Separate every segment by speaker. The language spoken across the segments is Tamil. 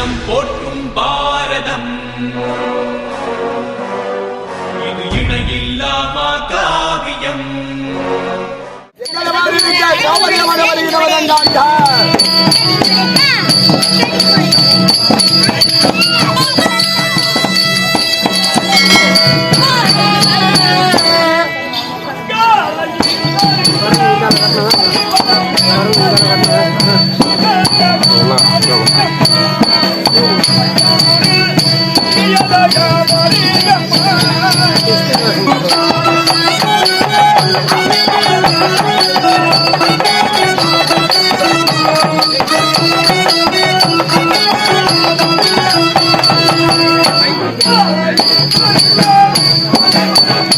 Speaker 1: அகிலம் போற்றும் பாரதம் இது இணையில்லாமா காவியம் Oh!
Speaker 2: Oh,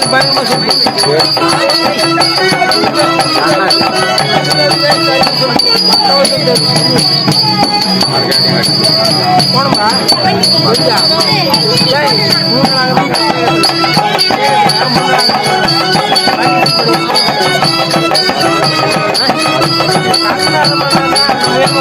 Speaker 2: ஏற்பாடு போனோம்டா மூணு நாள்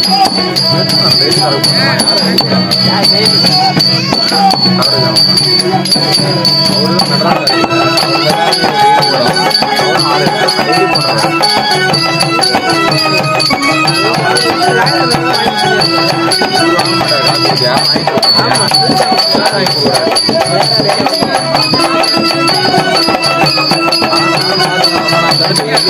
Speaker 2: வாங்கிட்டு வாங்கிட்டு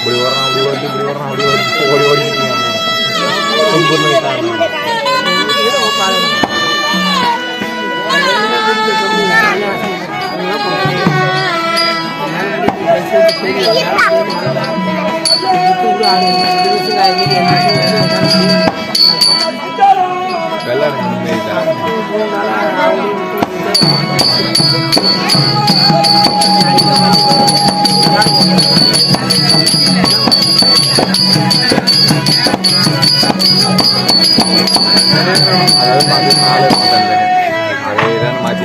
Speaker 2: இப்படி வரான் அப்படி ஓடி இப்படி வரான் அப்படி ஓடி ஓடி ஓடி வெள்ளாடு அதாவது மாற்றி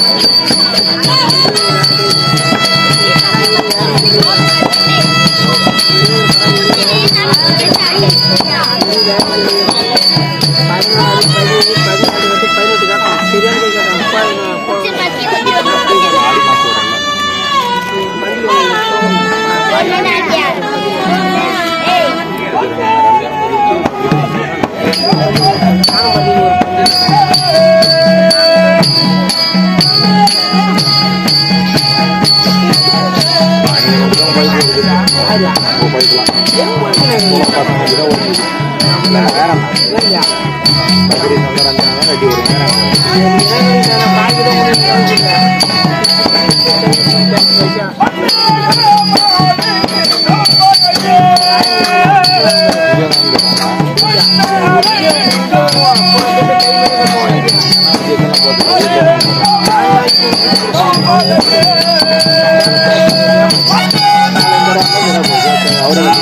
Speaker 2: அதே தான் மாற்றி மாற்றி
Speaker 3: போயிக்கலாம் ahora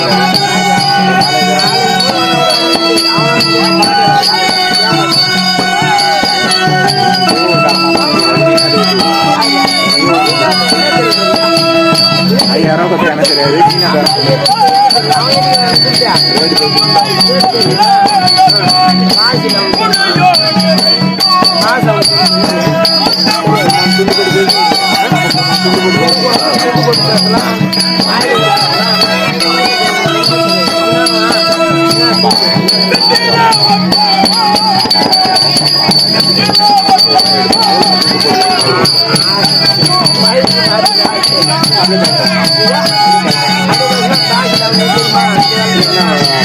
Speaker 3: ஐயாயிரம் பத்தி எனக்கு தெரியாது. நீங்க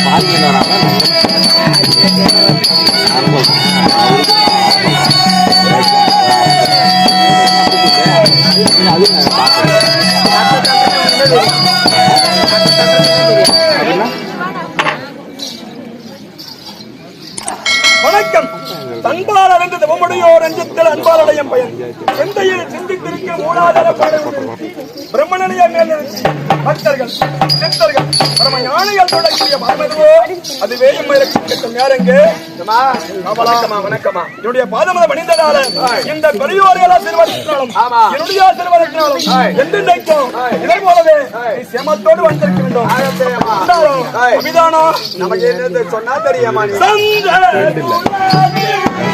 Speaker 3: பாருங்க
Speaker 4: வணக்கம் தவமுடையோர் அஞ்சத்தில் அன்பாலடையும் பயன் சிந்தையில் சிந்தித்திருக்க மூலாதார பாடல்கள் பிரம்மநிலைய மேலிருந்தி பக்தர்கள் சித்தர்கள் பரம ஞானிகள் தொடங்கிய பார்மதுவோ அது வேயும் மயிலட்சம் யாருங்க வணக்கமா வணக்கமா என்னுடைய பாதமதம் அணிந்ததால இந்த பெரியோர்கள் ஆசீர்வாதத்தினாலும் என்னுடைய ஆசீர்வாதத்தினாலும் என்று நினைக்கும் இதை போலவே நீ சேமத்தோடு வந்திருக்க வேண்டும். அபிதானம்
Speaker 2: நமக்கு என்னது சொன்னா தெரியாமா நீ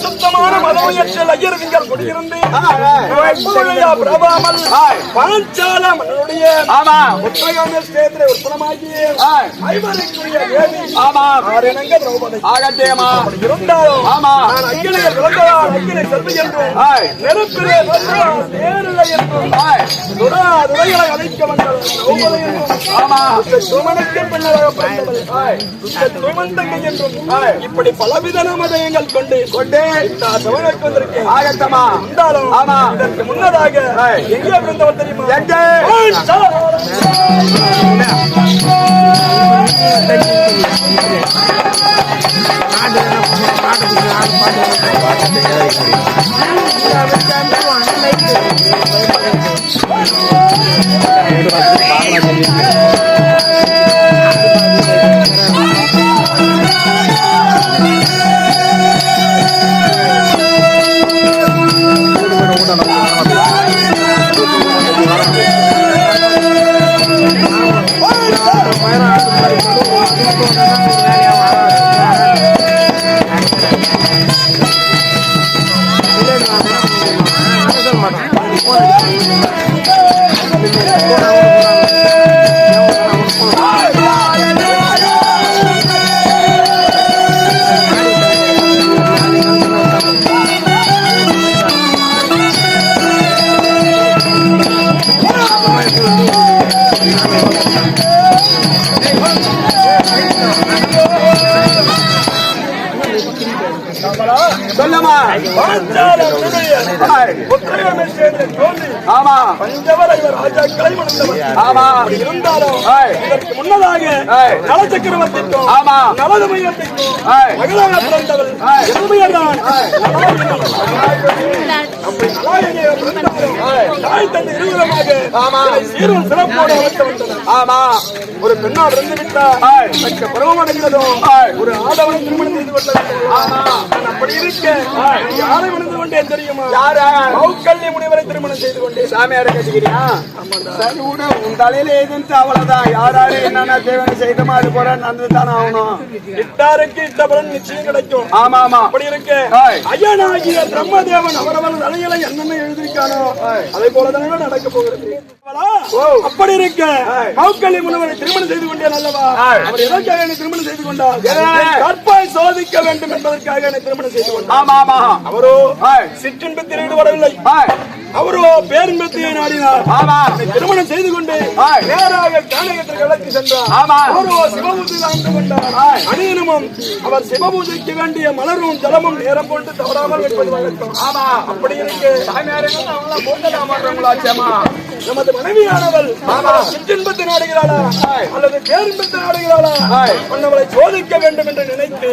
Speaker 4: சந்த
Speaker 2: சொல்லுமா
Speaker 4: அசுத்தமான மதமுயற்சியில் ஐயர்கள் குடியிருந்து எப்பொழுதையா பிரபாமல் பழச்சால மன்னனுடைய
Speaker 2: ஆமா.
Speaker 4: புத்தகங்கள் ஸ்தேத்திர உற்பலமாகி
Speaker 2: ஆ.
Speaker 4: ஐவருக்குரிய தேவி
Speaker 2: ஆமா.
Speaker 4: ஆரணங்க திரௌபதி.
Speaker 2: ஆகட்டேமா
Speaker 4: இருந்தாலும்
Speaker 2: ஆமா.
Speaker 4: நான் அக்கினிகள் விளக்கதால் அக்கினை செல்வி என்றும்
Speaker 2: ஆய்.
Speaker 4: நெருப்பிலே நேரில்லை என்றும். துரா துறைகளை அழைக்க வந்தவள் திரௌபதி என்றும்.
Speaker 2: ஆமா.
Speaker 4: துமனுக்கு பின்னராக பிறந்தவள் துஷ்ட துமந்தங்கை என்றும். இப்படி பலவித நாமதயங்கள் கொண்டு கொண்டே இந்த சவனுக்கு வந்திருக்கேன்.
Speaker 2: ஆகட்டமா
Speaker 4: இருந்தாலும்
Speaker 2: ஆமா.
Speaker 4: இதற்கு முன்னதாக. எங்கே பிறந்தவர் தெரியுமா
Speaker 2: எங்கே?
Speaker 4: ஒரு பயணம் ராஜாக்களை மணந்தவர். இருந்தாலும். இதற்கு முன்னதாக. நல சக்கரவர்த்திக்கும்
Speaker 5: ஆமா.
Speaker 4: நலது மையத்திற்கும். மகளாக நலாயனியை பிறந்தாலும் தாய் தந்தை இருவருமாக
Speaker 5: ஆமா.
Speaker 4: இதை சீரும் சிறப்போடு வளர்த்து வந்தனர்.
Speaker 5: ஆமா.
Speaker 4: ஒரு பெண்ணா பிறந்து விட்டார்
Speaker 5: ஆய்.
Speaker 4: தக்க பருவமடைந்ததும்
Speaker 5: ஆய்.
Speaker 4: ஒரு ஆடவனை திருமணம் செய்து கொண்டது? அப்படி இருக்க யாரை மணந்து கொண்டேன் தெரியுமா?
Speaker 5: யாரு?
Speaker 4: மௌக்கல்ய முனிவரை திருமணம் செய்து கொண்டேன்.
Speaker 5: சாமியார கட்டிக்கிறியா? சரி விடு உன் தலையில எதுன்னு அவ்வளவுதான் யாராரு என்னென்ன தேவனை செய்தோமோ அது போல நடந்து தானே ஆகணும்.
Speaker 4: இட்டாருக்கு இட்ட பலன் நிச்சயம் கிடைக்கும்.
Speaker 5: ஆமா ஆமா
Speaker 4: அப்படி இருக்க.
Speaker 5: ஆய்.
Speaker 4: ஐயனாகிய பிரம்மதேவன் அவரவர் தலையில என்னென்ன எழுதியிருக்கானோ அதே போலதானே நடக்க போகிறது. அப்படி இருக்க.
Speaker 5: ஆய்.
Speaker 4: மௌக்கல்ய முனிவரை திருமணம் செய்து கொண்டேன் அல்லவா. அவர் எதற்காக என்னை திருமணம் செய்து கொண்டார்?
Speaker 5: எதனால?
Speaker 4: என் கற்பை சோதிக்க வேண்டும் என்பதற்காக என்னை திருமணம் செய்து கொண்டார்.
Speaker 5: ஆமா ஆமா
Speaker 4: அவரோ. சிற்றின்பத்தில் ஈடுபடவில்லை. அவரோ பேரின்பத்தை நாடினார்.
Speaker 5: ஆமா.
Speaker 4: திருமணம் செய்து கொண்டு. நேராக கானகத்திற்கு அழைத்து சென்றார். சிவபூஜையில் ஆண்டு கொண்டார்.
Speaker 5: ஆய்.
Speaker 4: அணியனும் அவர் சிவபூஜைக்கு வேண்டிய மலரும் ஜலமும் நேரம் கொண்டு தவறாமல் வைப்பது வழக்கம்.
Speaker 5: ஆமா.
Speaker 4: அப்படி இருக்கு.
Speaker 5: சாமியாருங்க அவங்களாம் போட்டதா மாட்டவங்களாச்சேமா
Speaker 4: நமது மனைவியானவள்
Speaker 5: ஆமா.
Speaker 4: சிற்றின்பத்தை நாடுகிறாளா. அல்லது பேரின்பத்தை நாடுகிறாளா. அவளை சோதிக்க வேண்டும் என்று நினைத்து.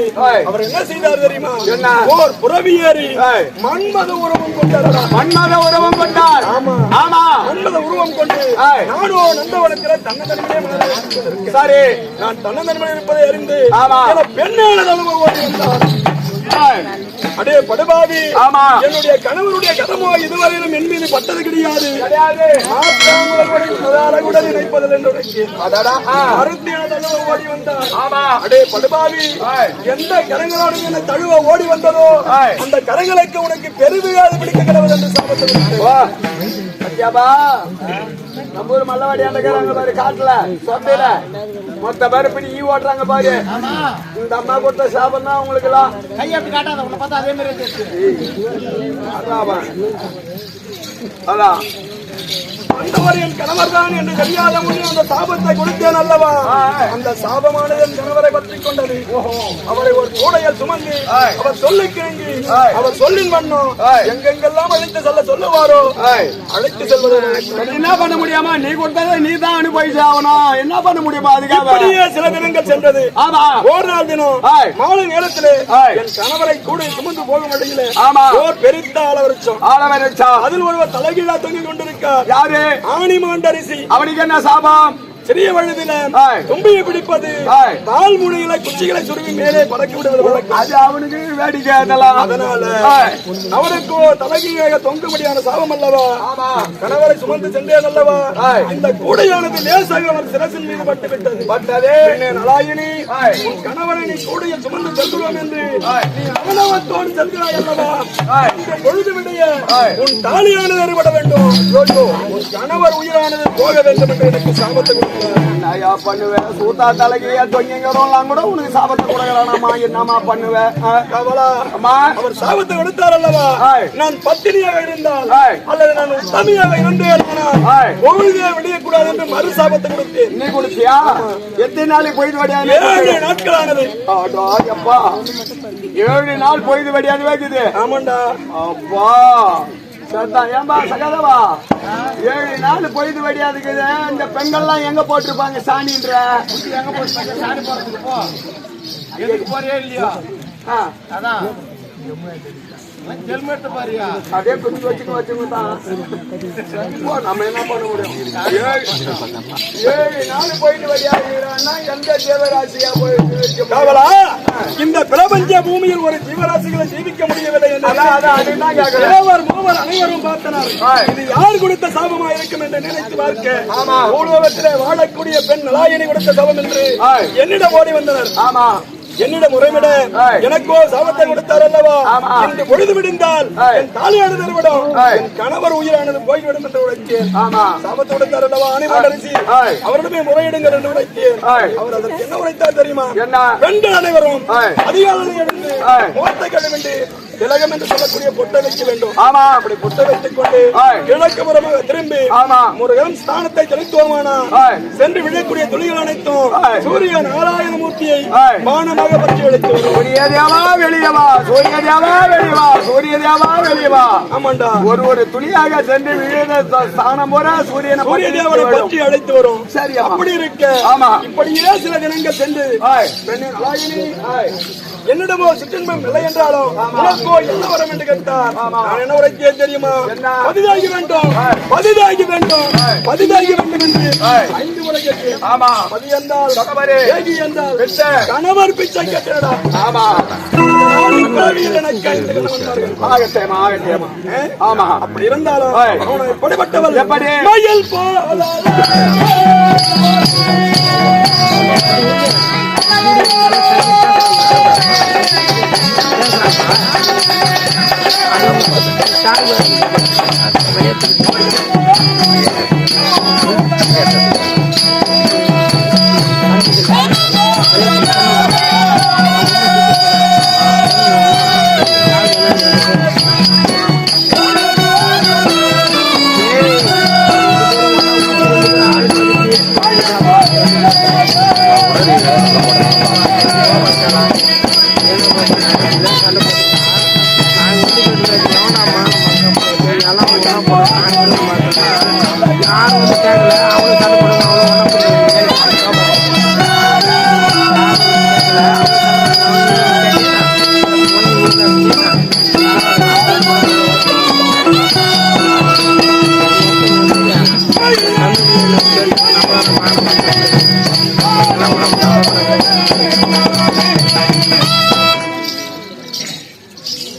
Speaker 4: அவர் என்ன செய்தார் தெரியுமா
Speaker 5: என்ன?
Speaker 4: ஓர் புறவியேறி. மன்மத உறவும் கொண்டாரா
Speaker 5: மன்மத உறவம் கொண்டார்
Speaker 4: ஆமா. மன்மத உருவம் கொண்டு. நானோ நந்தவனத்தில கொண்டிருக்கிறேன்.
Speaker 5: சரி
Speaker 4: நான் தன்னந்தனிமை இருப்பதை அறிந்து பெண்ணான ஓடி வந்தார். அடே படுபாவி.
Speaker 5: ஆமா.
Speaker 4: என்னுடைய கணவருடைய கதமோ இதுவரையிலும் என் மீது பட்டது கிடையாது. கூட நினைப்பதில் என்று ஓடி வந்தார்
Speaker 5: ஆமா.
Speaker 4: அடே படுபாவி. எந்த கரங்களோடு என்ன தழுவ ஓடி வந்ததோ. அந்த கரங்களுக்கு உனக்கு பெருவிழாது பிடிக்க கிடவது என்று
Speaker 5: சத்யாபா. நம்ம ஊர் மல்லவாடியாண்ட இருக்கிறாங்க பாரு காட்டுல சொத்தையில மொத்த பேர் இப்படி ஈ ஓட்டுறாங்க பாரு. இந்த அம்மா கொடுத்த சாபம் தான் உங்களுக்கு எல்லாம் அதான் அதான்
Speaker 4: ஆண்டவர் என் கணவர் தான் என்று தெரியாத முன்னே அந்த சாபத்தை கொடுத்தேன் அல்லவா. அந்த சாபமானது என் கணவரை பற்றி கொண்டது அவரை ஒரு கூடையில் சுமந்து. அவர் சொல்லுக்கு. அவர் சொல்லின் வண்ணம்
Speaker 5: ஆய்.
Speaker 4: எங்கெங்கெல்லாம் அழைத்து செல்ல சொல்லுவாரோ அழைத்து செல்வது
Speaker 5: என்ன பண்ண முடியாமா நீ கொடுத்ததை நீ தான் அனுபவிச்சு ஆகணும் என்ன பண்ண முடியுமா அதுக்காக
Speaker 4: சில தினங்கள் சென்றது
Speaker 5: ஆமா
Speaker 4: ஒரு நாள் தினம். மாலை நேரத்திலே. என் கணவரை கூட சுமந்து போகும் வழியிலே
Speaker 5: ஆமா.
Speaker 4: ஓர் பெரித்த ஆலவருச்சம்
Speaker 5: ஆளவன் வச்சா
Speaker 4: அதில் ஒருவர் தலைகீழா தொங்கிக் கொண்டிருக்கார்
Speaker 5: யாரு?
Speaker 4: ஆணி மாண்டரிசி.
Speaker 5: அவனுக்கு என்ன சாபம்?
Speaker 4: சிறிய வழுதில. தும்பியை பிடிப்பது. பால் முனையில குச்சிகளை சுருவி மேலே பறக்கி விடுவது
Speaker 5: அது அவனுக்கு வேடிக்கை அதெல்லாம்
Speaker 4: அதனால
Speaker 5: ஆய்.
Speaker 4: அவருக்கு தலைகீழாக தொங்கும்படியான சாபம் அல்லவா கணவரை சுமந்து சென்றேன் அல்லவா. இந்த கூடையானது லேசாக அவர் சிரசின் மீது பட்டு விட்டது
Speaker 5: பட்டது
Speaker 4: நலாயினி. உன் கணவரை நீ கூடையில் சுமந்து செல்கிறோம் என்று. நீ அவனவத்தோடு செல்கிறாய் அல்லவா. இந்த பொழுது விடைய. உன் தாலியானது அறிபட வேண்டும் உன் கணவர் உயிரானது போக வேண்டும் என்று எனக்கு சாபத்தை
Speaker 5: என்னையா பண்ணுவேன் சூத்தா தலைக்கு தொங்கிங்கிறோம்லாம் கூட உனக்கு சாபத்தை கொடுக்கறானாமா? என்னமா பண்ணுவேன்?
Speaker 4: கவலா.
Speaker 5: அம்மா.
Speaker 4: அவர் சாபத்தை கொடுத்தார் அல்லவா. நான் பத்தினியாக இருந்தால். அல்லது நான் உத்தமியாக இருந்தேன். பொழுதே விடியக்கூடாது என்று மறு சாபத்தை கொடுத்தேன்.
Speaker 5: நீ குடிச்சியா? எத்தனை நாளைக்கு போயிட்டு
Speaker 4: ஏழு
Speaker 5: வடியாது
Speaker 4: நாட்களானது.
Speaker 5: அப்பா ஏழு நாள் போயிட்டு வடியாது வைக்குது.
Speaker 4: ஆமாண்டா.
Speaker 5: அப்பா. சரிதான் ஏன்பா சகாதவா? ஏழு நாள் பொழுது வடியாதுக்குது. இந்த பெண்கள்லாம் எங்க போட்டிருப்பாங்க சாணின்ற? எங்க போட்டிருப்பாங்க சாணி போறதுக்கு போ. எதுக்கு போறியா இல்லையா? அதான். வச்சுக்க நம்ம என்ன பண்ண முடியும் ஏழு ஏழு நாள் போயிட்டு வடியாதுன்னா எந்த தேவராசியா போயிட்டு
Speaker 4: இந்த பிரபஞ்ச பூமியில் ஒரு ஜீவராசிகளை ஜீவிக்க முடியவில்லை தேவர் மூவர் அனைவரும் பார்த்தனர். இது யார் கொடுத்த சாபமா இருக்கும் என்று நினைத்து பார்க்க. பூலோகத்திலே வாழக்கூடிய பெண் நலாயனி கொடுத்த சாபம் என்று. என்னிடம் ஓடி வந்தனர்
Speaker 5: ஆமா
Speaker 4: என்னிடம் உறைவிட
Speaker 5: ஆய்.
Speaker 4: எனக்கோ சாபத்தை கொடுத்தார் அல்லவா. இன்று பொழுது விடிந்தால். என் தாலியானது
Speaker 5: ஆய்.
Speaker 4: என் கணவர் உயிரானது போய்விடும் என்று உழைத்தேன் சாபத்தை கொடுத்தார் அல்லவா
Speaker 5: ஆய்.
Speaker 4: அவரிடமே முறையிடுங்கள் என்று உழைத்தேன். அவர் அதற்கு என்ன உரைத்தார் தெரியுமா பெண்கள் அனைவரும்
Speaker 5: ஆய்.
Speaker 4: முகத்தை கழுவிண்டு
Speaker 2: திலகம் என்று சொல்லக்கூடிய பொட்டை வைக்க வேண்டும்
Speaker 5: ஆமா
Speaker 2: அப்படி பொட்டை வைத்துக் கொண்டு. கிழக்கு புறமாக திரும்பி
Speaker 5: ஆமா
Speaker 2: முருகன் ஸ்தானத்தை
Speaker 5: ஆய்.
Speaker 2: சென்று விழக்கூடிய துளிகள் அனைத்தும். சூரிய நாராயணமூர்த்தியை
Speaker 5: ஆய்.
Speaker 2: பானமாக பற்றி அழைத்து
Speaker 5: சூரிய தேவா வெளியவா சூரிய தேவா வெளியவா சூரிய தேவா வெளியவா
Speaker 2: ஆமாண்டா
Speaker 5: ஒரு ஒரு துளியாக சென்று விழுத ஸ்தானம் போற சூரியனை
Speaker 2: சூரிய தேவனை. பற்றி அழைத்து வரும்
Speaker 5: சரி.
Speaker 2: அப்படி இருக்க
Speaker 5: ஆமா.
Speaker 2: இப்படியே சில தினங்கள் சென்று
Speaker 5: ஆய்.
Speaker 2: பெண்ணே நலாயினி, என்னிடமோ சிற்றின்பம் இல்லை என்றாலும் உனக்கோ என்ன வரம் என்று கேட்டார்? நான் என்ன உரைத்தேன் தெரியுமா?
Speaker 5: என்ன?
Speaker 2: பதிதாகி வேண்டும். பதிதாகி வேண்டும். பதிதாகி வேண்டும் என்று ஐந்து கேட்டேன்.
Speaker 5: ஆமா
Speaker 2: பதி என்றால். ஏகி என்றால். கணவர் பிச்சை கேட்டடா.
Speaker 5: ஆமா
Speaker 2: அப்படி இருந்தாலும் எப்படிப்பட்டவள்?
Speaker 5: எப்படி?
Speaker 2: மயில் போல. சார்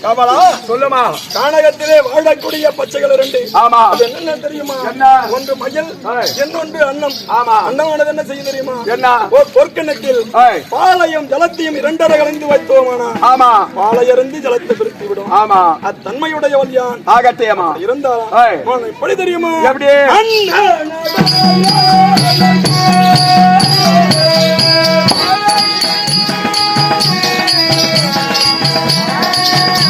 Speaker 2: கமலா
Speaker 5: சொல்லுமா
Speaker 2: கானகத்திலே வாழக்கூடிய பச்சைகள் இரண்டு
Speaker 5: ஆமா
Speaker 2: அது என்னென்ன தெரியுமா
Speaker 5: என்ன?
Speaker 2: ஒன்று மயில். இன்னொன்று அன்னம்
Speaker 5: ஆமா.
Speaker 2: அன்னமானது என்ன செய்யும் தெரியுமா
Speaker 5: என்ன?
Speaker 2: ஓர் பொற்கிணத்தில்
Speaker 5: ஆய்.
Speaker 2: பாலையும் ஜலத்தையும் இரண்டரை கலந்து வைத்தோமானா
Speaker 5: ஆமா
Speaker 2: பாலையருந்து ஜலத்தை பிரித்து விடும்
Speaker 5: ஆமா
Speaker 2: அத்தன்மையுடையவள் யான்
Speaker 5: ஆகட்டேமா
Speaker 2: இருந்தாலும் எப்படி தெரியுமா
Speaker 5: எப்படி?
Speaker 2: அண்ணன்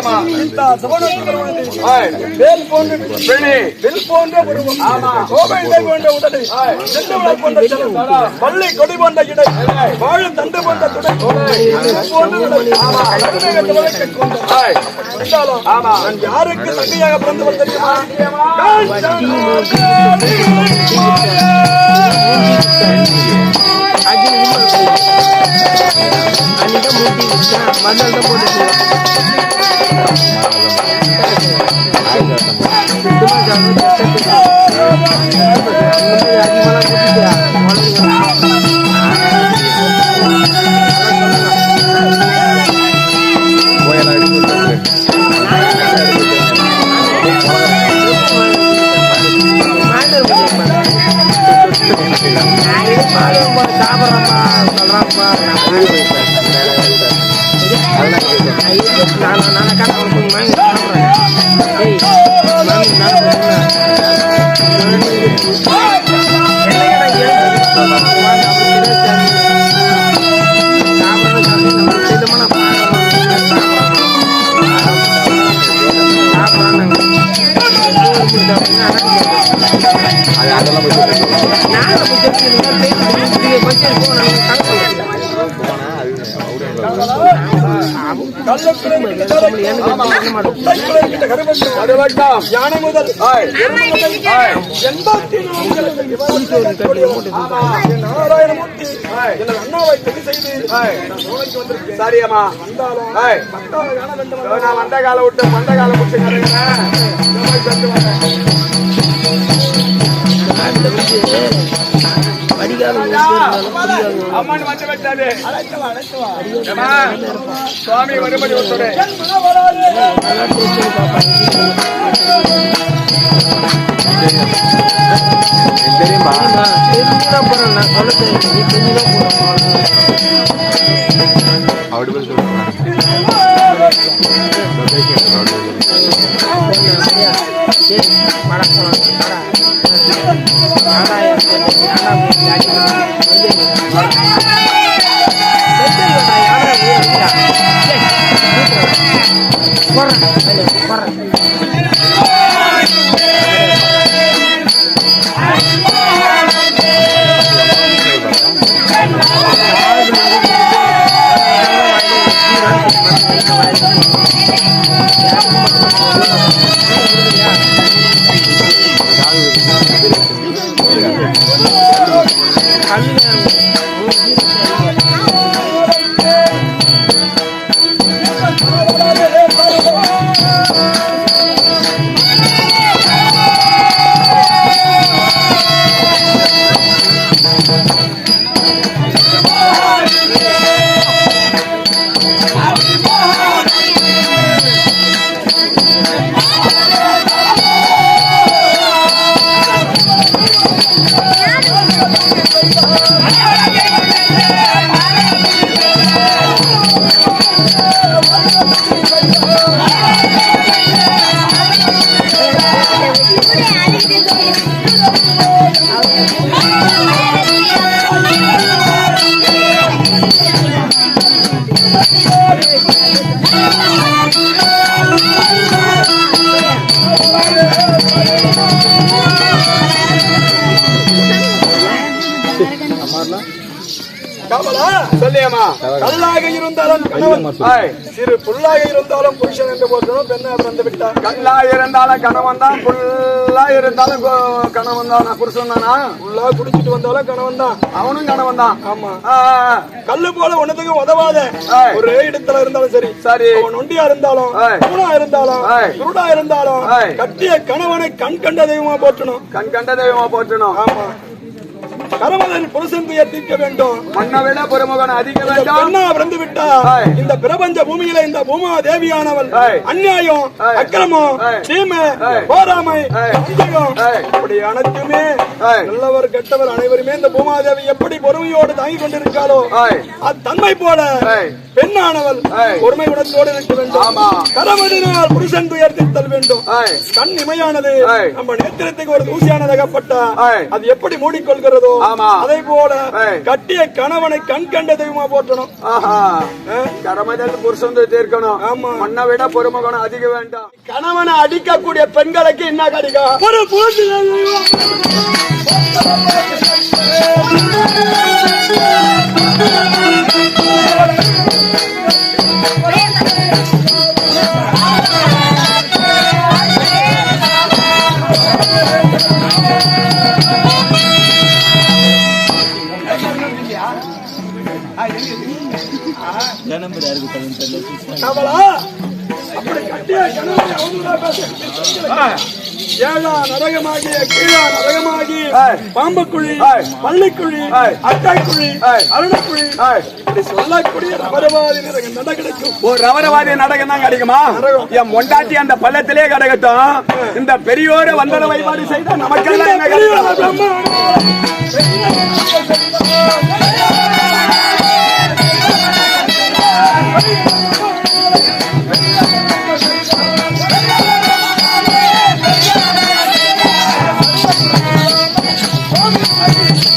Speaker 5: ஆமா.
Speaker 2: இந்த
Speaker 5: சமணம்
Speaker 2: வேல் போன்ற பள்ளி கொடி போன்ற யாருக்கு
Speaker 4: தண்ணியாக
Speaker 5: போட்டு
Speaker 4: நான் நான்
Speaker 5: காண
Speaker 4: அதெல்லாம் போய்
Speaker 5: நாங்கள்
Speaker 4: போய் சொல்லி கொஞ்சம் போனாங்க கட்டுடையவன். என் நாராயணமூர்த்தி எனது அண்ணாவை தெரிவு செய்து
Speaker 5: சரியம்மா.
Speaker 4: வந்தாலும்
Speaker 5: நான் வந்த காலம் விட்டு வந்த காலம் விட்டு கிடைக்கிறேன் இந்த மாதிரி சொல்லிட்டு வரேன். ராஜா, அம்மன் வந்து விட்டது ஏம்மா, சுவாமி வரும்படி ஒருத்தரு
Speaker 2: தெரியுமா அப்படி போய் சொல்லுங்க Corre, corre. Fire!
Speaker 4: கமலா
Speaker 5: சொல்லியம்மா
Speaker 4: கல்லாக இருந்தாலும். சிறு புல்லாக இருந்தாலும் புருஷன் என்று போற்றணும் பெண்ணாக பிறந்து விட்டார்.
Speaker 5: கல்லா இருந்தாலும் கணவன் தான் புல்லா இருந்தாலும் கணவன் தான். புருஷன் தானா?
Speaker 4: புல்லா குடிச்சிட்டு வந்தாலும் கணவன் தான்.
Speaker 5: அவனும் கணவன் தான்.
Speaker 4: ஆமா. கல்லு போல ஒன்னதுக்கும் உதவாத. ஒரு இடத்துல இருந்தாலும் சரி.
Speaker 5: சரி.
Speaker 4: ஒண்டியா இருந்தாலும். பூனா இருந்தாலும். குருடா இருந்தாலும். கட்டிய கணவனை கண் கண்ட தெய்வமா போற்றணும்.
Speaker 5: கண் கண்ட தெய்வமா போற்றணும்.
Speaker 4: ஆமா. கணவன் புருஷன் துயர் தீர்க்க வேண்டும்
Speaker 5: மண்ணை விட புறமுகன் அதிக
Speaker 4: இந்த
Speaker 5: வேண்டும்
Speaker 4: பெண்ணா பிறந்து விட்டா
Speaker 5: ஆய்.
Speaker 4: இந்த பிரபஞ்ச பூமியில இந்த பூமா தேவியானவள்
Speaker 5: ஆய்.
Speaker 4: அக்கிரமம். தீமை. போராமை. இப்படி அனைத்துமே. நல்லவர் கெட்டவர் அனைவருமே இந்த பூமாதேவி எப்படி பொறுமையோடு தாங்கிக் கொண்டிருக்காளோ. அத்தன்மை போல. பெண்ணானவள். பொறுமை குணத்தோடு இருக்க வேண்டும்
Speaker 5: ஆமா.
Speaker 4: கரவதினால் புருஷன் துயர்த்தித்தல் வேண்டும்
Speaker 5: ஆய்.
Speaker 4: கண் இமையானது. நம்ம நேத்திரத்துக்கு ஒரு தூசியானது அகப்பட்டா
Speaker 5: ஆய்.
Speaker 4: அது எப்படி மூடிக்கொள்கிறதோ. அதை போல. கட்டிய கணவனை கண் கண்ட தெய்வமா போற்றணும்?
Speaker 5: கடமைதல் புருஷன் தீர்க்கணும்
Speaker 4: ஆமா.
Speaker 5: மண்ணை விட பொறுமுகன் அதிக வேண்டாம் கணவனை அடிக்கக்கூடிய பெண்களுக்கு என்ன கிடைக்கும்
Speaker 4: ஒரு பூஜை கமலா ஏழா கீழா நரகமாகி
Speaker 5: ஆய்.
Speaker 4: பாம்புக்குழி
Speaker 5: ஆய்.
Speaker 4: பள்ளிக்குழி
Speaker 5: ஆய். ஆய்.
Speaker 4: அருணக்குழி இப்படி சொல்லக்கூடிய நரகம் நட கிடைக்கும்
Speaker 5: ஒரு ரவரவாதி நடக்கம் தான் கிடைக்குமா என் மொண்டாட்டி அந்த பள்ளத்திலே கிடக்கட்டும் இந்த பெரியோர வந்தன வழிபாடு செய்தா நமக்கெல்லாம்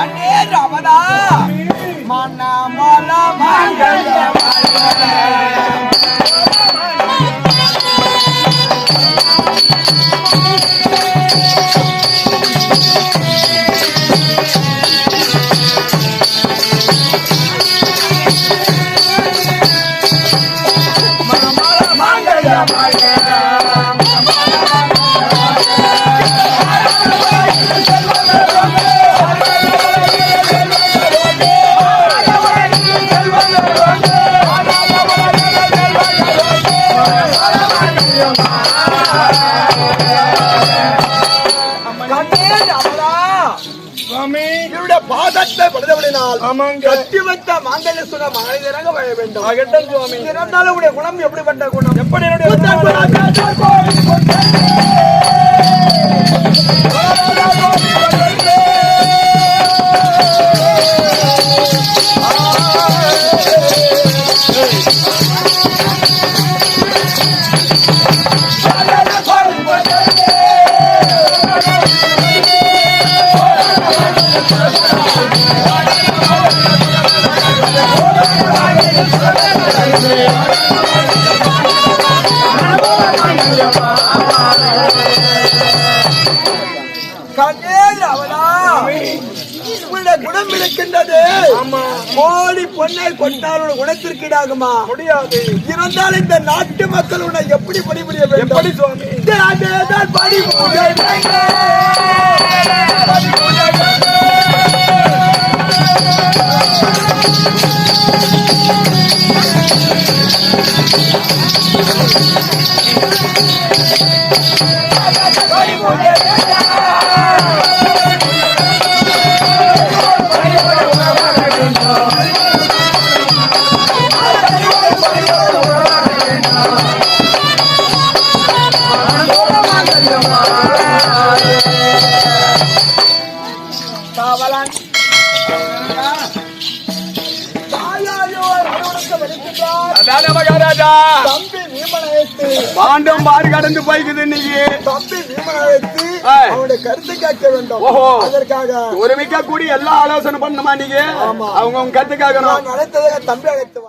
Speaker 5: கண்ணீர் அவதா மன்னமல மங்கள
Speaker 4: ஆமாங்க
Speaker 5: கட்டி வைத்த மாங்கல்ய சுர மனிதராக வாழ வேண்டும்.
Speaker 4: ஆகட்டும் சுவாமி.
Speaker 5: இருந்தாலும் உடைய குணம் எப்படிப்பட்ட குணம்?
Speaker 4: எப்படி என்னுடைய
Speaker 5: கோடி பொண்ணை கொண்டாலும் குணத்திற்கு ஈடாகுமா
Speaker 4: முடியாது.
Speaker 5: இருந்தால் இந்த நாட்டு மக்கள் உன்னை எப்படி பணிபுரிய வேண்டும்?
Speaker 4: எப்படி சுவாமி?
Speaker 5: அதேதான் பணிபுரிய காவலன்
Speaker 4: பாண்டும் பாரு கடந்து போய்க்குது இன்னைக்கு.
Speaker 5: தம்பி
Speaker 4: ஏய்.
Speaker 5: அவனுடைய கருத்தை கேட்க வேண்டும்.
Speaker 4: ஓஹோ.
Speaker 5: அதற்காக
Speaker 4: ஒருமிக்க கூடி எல்லா ஆலோசனை பண்ணுமா நீங்க? அவங்க உங்க கத்துக்காகணும்
Speaker 5: நான் அழைத்ததை தம்பி அழைத்து